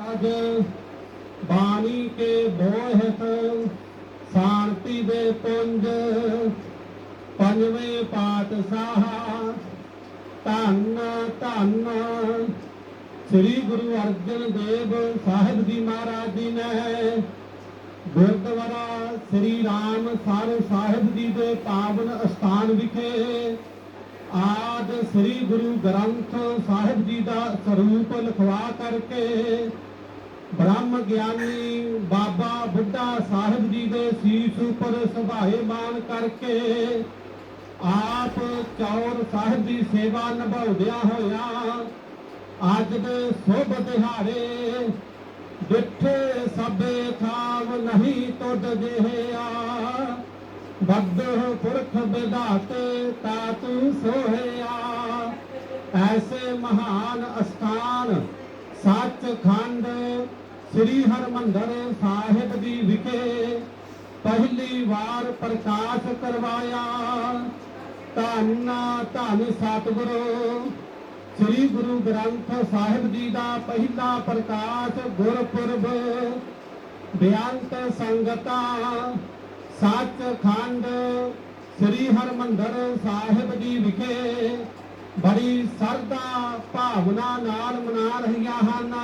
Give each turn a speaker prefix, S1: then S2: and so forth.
S1: ਅਜ ਬਾਣੀ ਕੇ ਬੋਹਿਤ ਸ਼ਾਂਤੀ ਦੇ ਪੁੰਜ, ਪੰਜਵੇਂ ਪਾਤਸ਼ਾਹ ਧੰਨ ਧੰਨ। ਸ੍ਰੀ ਗੁਰੂ ਅਰਜਨ ਦੇਵ ਸਾਹਿਬ ਜੀ ਮਹਾਰਾਜ ਜੀ ਨੇ ਗੁਰਦੁਆਰਾ ਸ੍ਰੀ ਰਾਮ ਸਰ ਸਾਹਿਬ ਜੀ ਦੇ ਪਾਵਨ ਅਸਥਾਨ ਵਿਖੇ ਆਦ ਸ੍ਰੀ ਗੁਰੂ ਗ੍ਰੰਥ ਸਾਹਿਬ ਜੀ ਦਾ ਸਰੂਪ ਲਿਖਵਾ ਕਰਕੇ ਬ੍ਰਹਮ ਗਿਆਨੀ ਬਾਬਾ ਬੁੱਢਾ ਸਾਹਿਬ ਜੀ ਦੇ ਸੀਸ ਉੱਪਰ ਸੁਭਾਏਮਾਨ ਕਰਕੇ ਆਪ ਚੌਰ ਸਾਹਿਬ ਦੀ ਸੇਵਾ ਨਿਭਾਉਂਦਿਆਂ ਹੋਇਆ ਅੱਜ ਦੇ ਸ਼ੁਭ ਦਿਹਾੜੇ ਜਿੱਥੇ ਸਭੇ ਥਾਵ ਨਹੀਂ ਤੁਧ ਜਿਹਿਆ ਬੱਦਹ ਪੁਰਖ ਵਿਧਾਤੇ ਤਾ ਤੂੰ ਸੋਹਿਆ। ਐਸੇ ਮਹਾਨ ਅਸਥਾਨ ਸੱਚਖੰਡ ਸ੍ਰੀ ਹਰਮੰਦਰ ਸਾਹਿਬ ਜੀ ਵਿਖੇ ਪਹਿਲੀ ਵਾਰ ਪ੍ਰਕਾਸ਼ ਕਰਵਾਇਆ। ਧੰਨ ਧੰਨ ਸਤਿਗੁਰੂ, ਸ੍ਰੀ ਗੁਰੂ ਗ੍ਰੰਥ ਸਾਹਿਬ ਜੀ ਦਾ ਪਹਿਲਾ ਪ੍ਰਕਾਸ਼ ਗੁਰਪੁਰਬ ਬੇਅੰਤ ਸੰਗਤਾਂ ਸੱਚਖੰਡ ਸ੍ਰੀ ਹਰਮੰਦਰ ਸਾਹਿਬ ਜੀ ਵਿਖੇ ਬੜੀ ਸਰਦਾ ਭਾਵਨਾ ਨਾਲ ਮਨਾ ਰਹੀਆਂ ਹਨ।